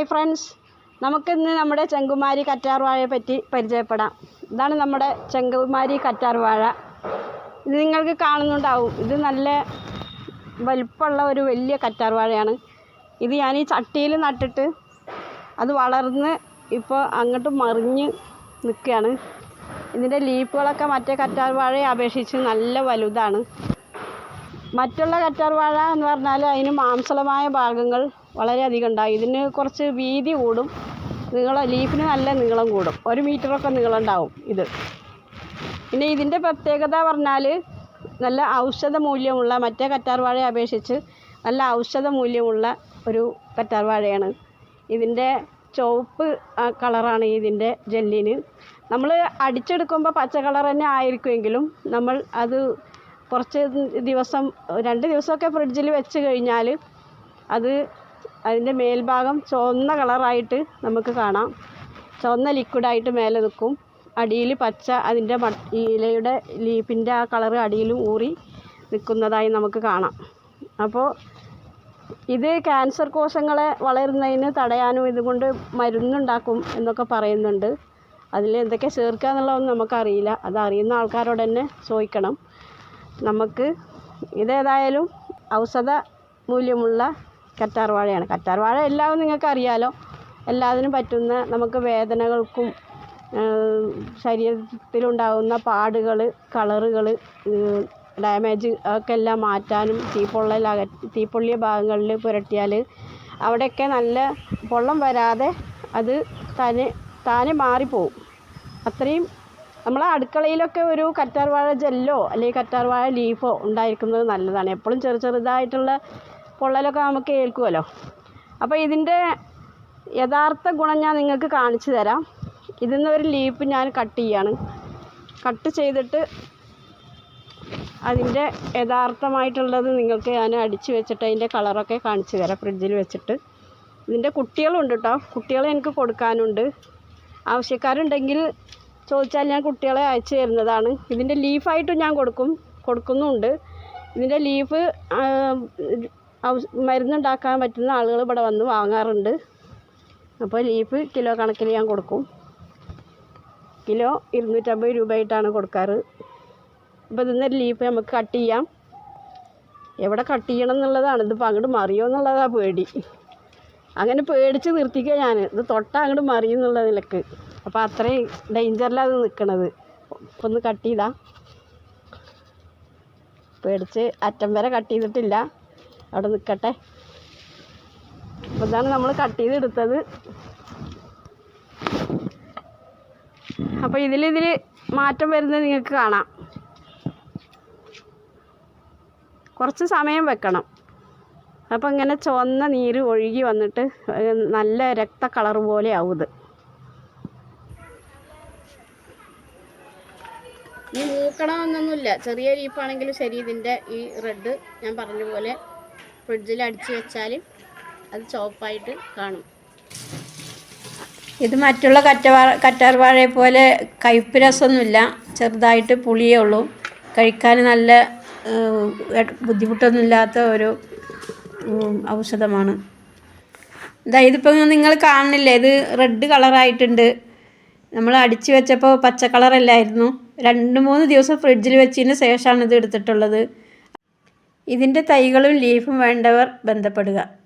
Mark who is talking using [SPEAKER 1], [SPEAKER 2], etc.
[SPEAKER 1] Hi friends. നമുക്കിന്ന് നമ്മുടെ ചെങ്കുമാരി കറ്റാർവാഴയെ പറ്റി പരിചയപ്പെടാം. ഇതാണ് നമ്മുടെ ചെങ്കുമാരി കറ്റാർവാഴ. ഇത് നിങ്ങൾക്ക് കാണുന്നുണ്ടാവും. ഇത് നല്ല വലുപ്പമുള്ള ഒരു വലിയ കറ്റാർവാഴയാണ്. ഇത് ഞാൻ ഈ ചട്ടിയിൽ നട്ടിട്ട് അത് വളർന്ന് ഇപ്പോൾ അങ്ങോട്ട് മറിഞ്ഞ് നിൽക്കുകയാണ്. ഇതിന്റെ ലീപ്പുകളൊക്കെ മറ്റേ കറ്റാർവാഴയെ അപേക്ഷിച്ച് നല്ല വലുതാണ്. മറ്റുള്ള കറ്റാർവാഴ എന്ന് പറഞ്ഞാൽ അതിന് മാംസളമായ ഭാഗങ്ങൾ വളരെയധികം ഉണ്ടാകും ഇതിന് കുറച്ച് വീതി കൂടും. നീളം ലീഫിന് നല്ല നീളം കൂടും. ഒരു മീറ്ററൊക്കെ നീളം ഉണ്ടാവും ഇത്. പിന്നെ ഇതിന്റെ പ്രത്യേകത പറഞ്ഞാൽ നല്ല ഔഷധ മൂല്യമുള്ള മറ്റേ കറ്റാർവാഴയെ അപേക്ഷിച്ച് നല്ല ഔഷധ മൂല്യമുള്ള ഒരു കറ്റാർവാഴയാണ്. ഇതിന്റെ ചുവപ്പ് കളറാണ് ഇതിന്റെ ജെല്ലിന്. നമ്മൾ അടിച്ചെടുക്കുമ്പോൾ പച്ച കളർ തന്നെ ആയിരിക്കുമെങ്കിലും നമ്മൾ അത് കുറച്ച് ദിവസം രണ്ട് ദിവസമൊക്കെ ഫ്രിഡ്ജിൽ വെച്ച് കഴിഞ്ഞാൽ അത് അതിന്റെ മേൽഭാഗം ചുവന്ന കളറായിട്ട് നമുക്ക് കാണാം. ചുവന്ന ലിക്വിഡായിട്ട് മേലെ നിൽക്കും. അടിയിൽ പച്ച അതിന്റെ ഇലയുടെ ലീഫിന്റെ ആ കളറ് അടിയിലും ഊറി നിൽക്കുന്നതായി നമുക്ക് കാണാം. അപ്പോൾ ഇത് ക്യാൻസർ കോശങ്ങളെ വളരുന്നതിന് തടയാനും ഇതുകൊണ്ട് മരുന്നുണ്ടാക്കും എന്നൊക്കെ പറയുന്നുണ്ട്. അതിൽ എന്തൊക്കെ ചേർക്കുക എന്നുള്ളതൊന്നും നമുക്കറിയില്ല. അത് അറിയുന്ന ആൾക്കാരോട് തന്നെ ചോദിക്കണം. നമുക്ക് ഇതേതായാലും ഔഷധ മൂല്യമുള്ള കറ്റാർ വാഴയാണ് കറ്റാർ വാഴ എല്ലാം നിങ്ങൾക്ക് അറിയാലോ എല്ലാത്തിനും പറ്റുന്ന നമുക്ക് വേദനകൾക്കും ശരീരത്തിലുണ്ടാകുന്ന പാടുകൾ കളറുകൾ ഡാമേജ് ഒക്കെ എല്ലാം മാറ്റാനും തീപ്പൊള്ളൽ അക തീപ്പൊള്ളിയ ഭാഗങ്ങളിൽ പുരട്ടിയാൽ അവിടെയൊക്കെ നല്ല പൊള്ളം വരാതെ അത് തന്നെ താനെ മാറിപ്പോവും. അത്രയും നമ്മൾ അടുക്കളയിലൊക്കെ ഒരു കറ്റാർ വാഴ ജെല്ലോ അല്ലെങ്കിൽ കറ്റാർ വാഴ ലീഫോ ഉണ്ടായിരിക്കുന്നത് നല്ലതാണ്. എപ്പോഴും ചെറു ചെറുതായിട്ടുള്ള പൊള്ളലൊക്കെ നമുക്ക് ഏൽക്കുമല്ലോ അപ്പോൾ ഇതിന്റെ യഥാർത്ഥ ഗുണം ഞാൻ നിങ്ങൾക്ക് കാണിച്ചു തരാം. ഇതിൽ നിന്ന് ഒരു ലീഫ് ഞാൻ കട്ട് ചെയ്യാണ്. കട്ട് ചെയ്തിട്ട് അതിന്റെ യഥാർത്ഥമായിട്ടുള്ളത് നിങ്ങൾക്ക് ഞാൻ അടിച്ച് വെച്ചിട്ട് അതിന്റെ കളറൊക്കെ കാണിച്ചു തരാം ഫ്രിഡ്ജിൽ വെച്ചിട്ട്. ഇതിന്റെ കുട്ടികളുണ്ട് കേട്ടോ കുട്ടികളെ എനിക്ക് കൊടുക്കാനുണ്ട്. ആവശ്യക്കാരുണ്ടെങ്കിൽ ചോദിച്ചാൽ ഞാൻ കുട്ടികളെ അയച്ചു തരുന്നതാണ്. ഇതിന്റെ ലീഫായിട്ടും ഞാൻ കൊടുക്കും. കൊടുക്കുന്നുമുണ്ട് ഇതിന്റെ ലീഫ് മരുന്നുണ്ടാക്കാൻ പറ്റുന്ന ആളുകൾ ഇവിടെ വന്ന് വാങ്ങാറുണ്ട്. അപ്പോൾ ലീഫ് കിലോ കണക്കിൽ ഞാൻ കൊടുക്കും. കിലോ ഇരുന്നൂറ്റമ്പത് രൂപയായിട്ടാണ് കൊടുക്കാറ്. അപ്പോൾ ഇതിന്നൊരു ലീഫ് നമുക്ക് കട്ട് ചെയ്യാം. എവിടെ കട്ട് ചെയ്യണം എന്നുള്ളതാണ്. ഇതിപ്പോൾ അങ്ങോട്ട് മറിയോ എന്നുള്ളതാണ് പേടി. അങ്ങനെ പേടിച്ച് നിർത്തിക്കുക ഞാൻ ഇത് തൊട്ട അങ്ങോട്ട് മറിയും എന്നുള്ള നിലയ്ക്ക്. അപ്പോൾ അത്രയും ഡേഞ്ചറിലാണ് അത് നിൽക്കണത് അപ്പോൾ ഒന്ന് കട്ട് ചെയ്താൽ പേടിച്ച് അറ്റം വരെ കട്ട് ചെയ്തിട്ടില്ല. അവിടെ നിൽക്കട്ടെ. അപ്പോൾ ഇതാണ് നമ്മൾ കട്ട് ചെയ്തെടുത്തത് അപ്പോൾ ഇതിലിതിൽ മാറ്റം വരുന്നത് നിങ്ങൾക്ക് കാണാം. കുറച്ച് സമയം വെക്കണം. അപ്പോൾ ഇങ്ങനെ ചുവന്ന നീര് ഒഴുകി വന്നിട്ട് നല്ല രക്ത കളർ പോലെ ആവും ഇനി മൂക്കണമെന്നൊന്നുമില്ല ചെറിയ ലീഫാണെങ്കിലും ശരി ഇതിന്റെ ഈ റെഡ് ഞാൻ പറഞ്ഞ പോലെ ഫ്രിഡ്ജിൽ അടിച്ച് വെച്ചാൽ അത് ചോപ്പായിട്ട് കാണും. ഇത് മറ്റുള്ള കറ്റവാഴ കറ്റാർവാഴയെ പോലെ കയ്പ്പ് രസമൊന്നുമില്ല. ചെറുതായിട്ട് പുളിയേ ഉള്ളൂ. കഴിക്കാൻ നല്ല ബുദ്ധിമുട്ടൊന്നുമില്ലാത്ത ഒരു ഔഷധമാണ്. ഇതാ ഇതിപ്പോൾ നിങ്ങൾ കാണുന്നില്ലേ? ഇത് റെഡ് കളറായിട്ടുണ്ട്. നമ്മൾ അടിച്ച് വെച്ചപ്പോൾ പച്ച കളറല്ലായിരുന്നു. രണ്ട് മൂന്ന് ദിവസം ഫ്രിഡ്ജിൽ വെച്ചതിന് ശേഷമാണ് ഇത് എടുത്തിട്ടുള്ളത്. ഇതിന്റെ തൈകളും ലീഫും വേണ്ടവർ ബന്ധപ്പെടുക.